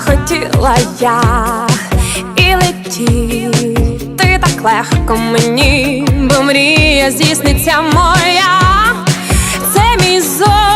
хотіла я і летів, ти так легко мені, бо мрія здійсниться моя, це мій зор.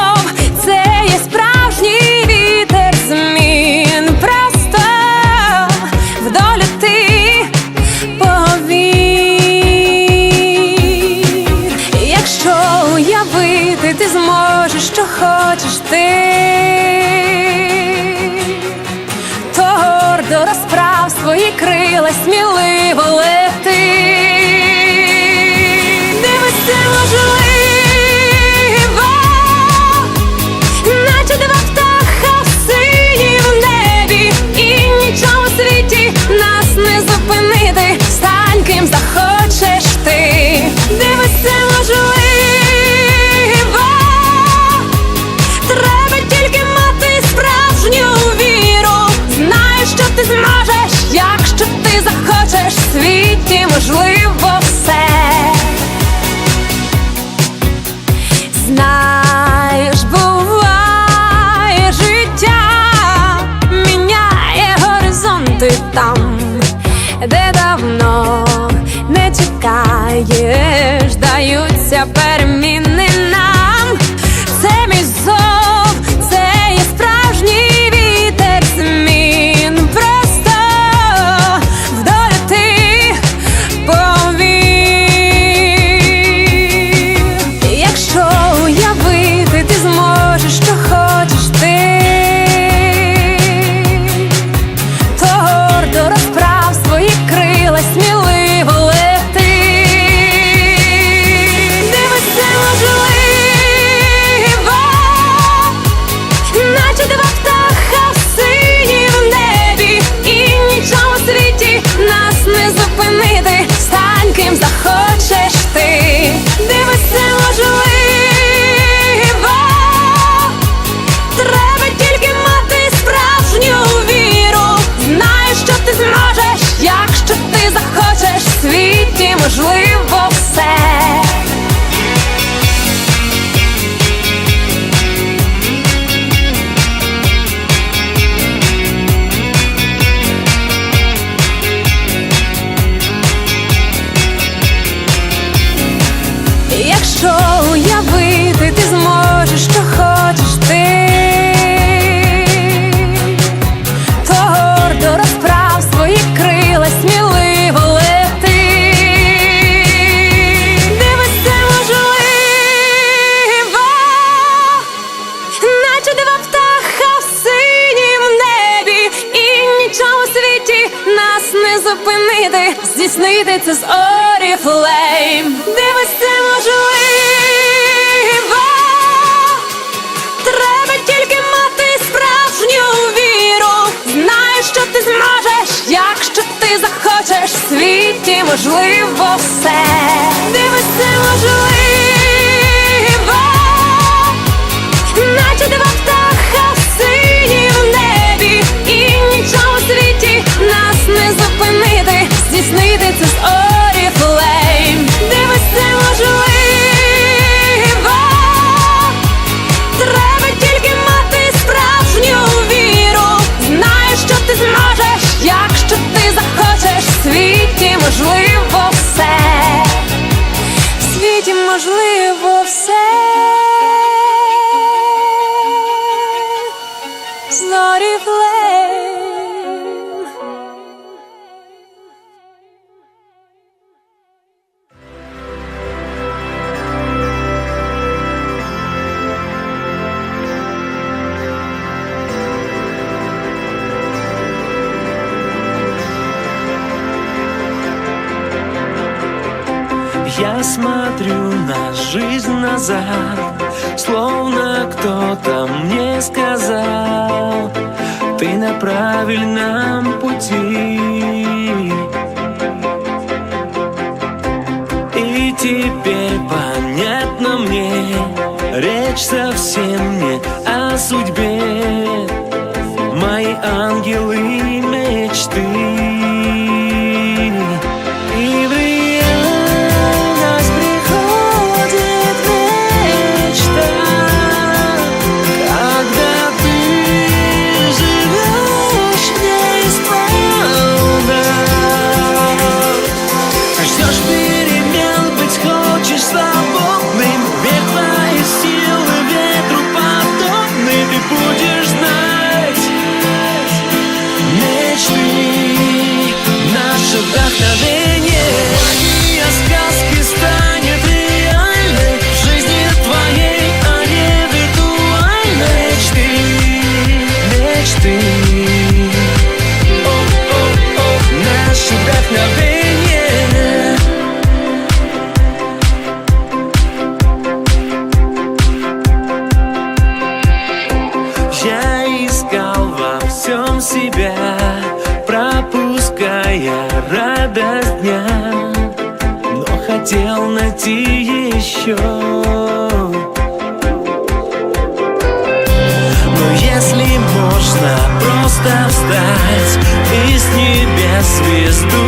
здійснити, здійснити це з Оріфлейм Дивись, це можливо Треба тільки мати справжню віру. Знай, що ти зможеш, якщо ти захочеш, в світі можливо все. Дивись, це можливо Це з Oriflame Дивись, це Треба тільки мати справжню віру. Знаєш, що ти зможеш, якщо ти захочеш в світі можливо все, в світі можливо все. Я смотрю на жизнь назад Словно кто-то мне сказал Ты на правильном пути И теперь понятно мне Речь совсем не о судьбе. Себя, пропуская радость дня, но хотел найти еще. Но если можно просто встать и с небес звезду